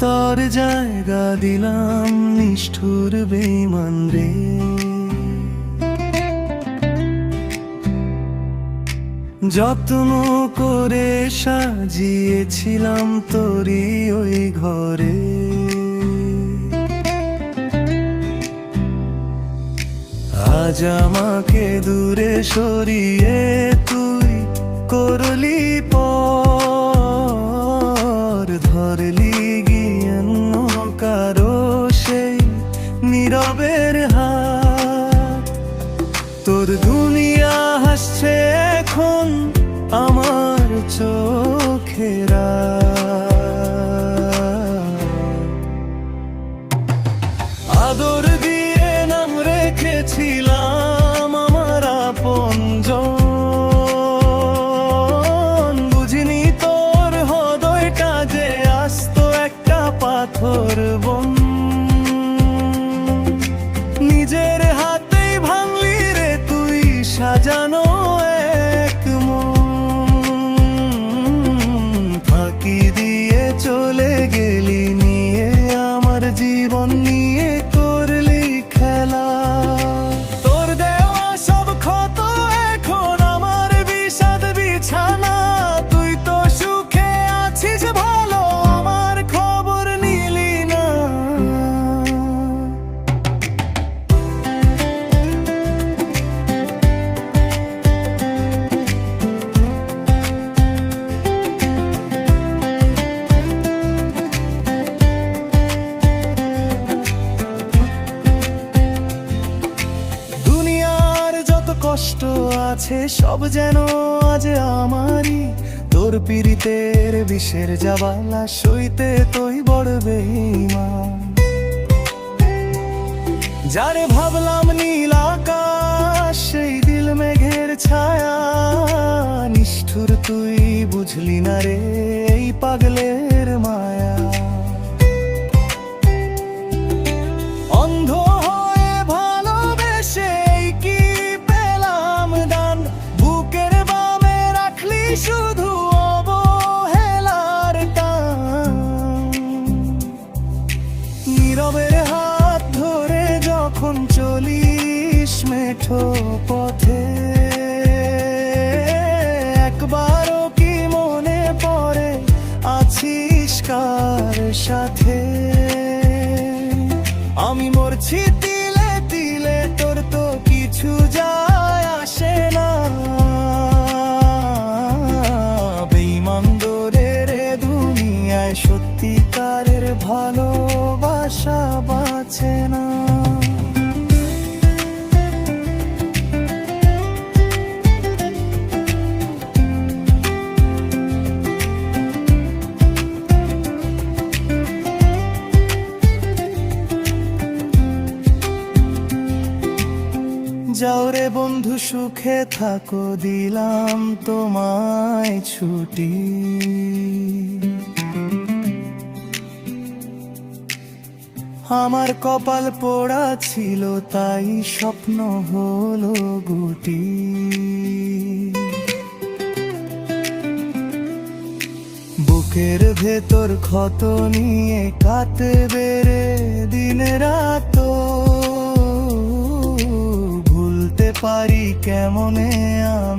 তোর জায়গা দিলাম নিষ্ঠুর বেমান রে। যত্ন করে সাজিয়েছিলাম তোরই ওই ঘরে। আজ আমাকে দূরে সরিয়ে তুই করলি পর তোর দুনিয়া হাসছে এখন আমার চোখেরা আদর দিয়ে নাম রেখেছিলাম আমার আপনজন বুঝিনি তোর হৃদয়টা যে আস্ত একটা পাথর বন। কষ্ট আছে, সব যেন আজ আমারই। তোর পীড়িতের বিষের জাবালা সইতে তুই বড় বেঈমান। যারে ভাবলাম নীল আকাশ, সেই দিল মেঘের ছায়া। নিষ্ঠুর তুই বুঝলি না রে, এই পাগলের মায়া। পথে। একবারও কি মনে পড়ে আছিস কার সাথে? আমি মরছি তিলে তিলে, তোর তো কিছু যায় আসে না। বেইমান্দরের দুনিয়ায় সত্যিকারের ভালোবাসা বাঁচে না। যাও রে বন্ধু, সুখে থাকো, দিলাম তোমায় ছুটি। আমার কপাল পোড়া ছিল, তাই স্বপ্ন হলো গুটি। বুকের ভেতর ক্ষত নিয়ে কাটবে রে দিন রাত পারি কেমনে আমি?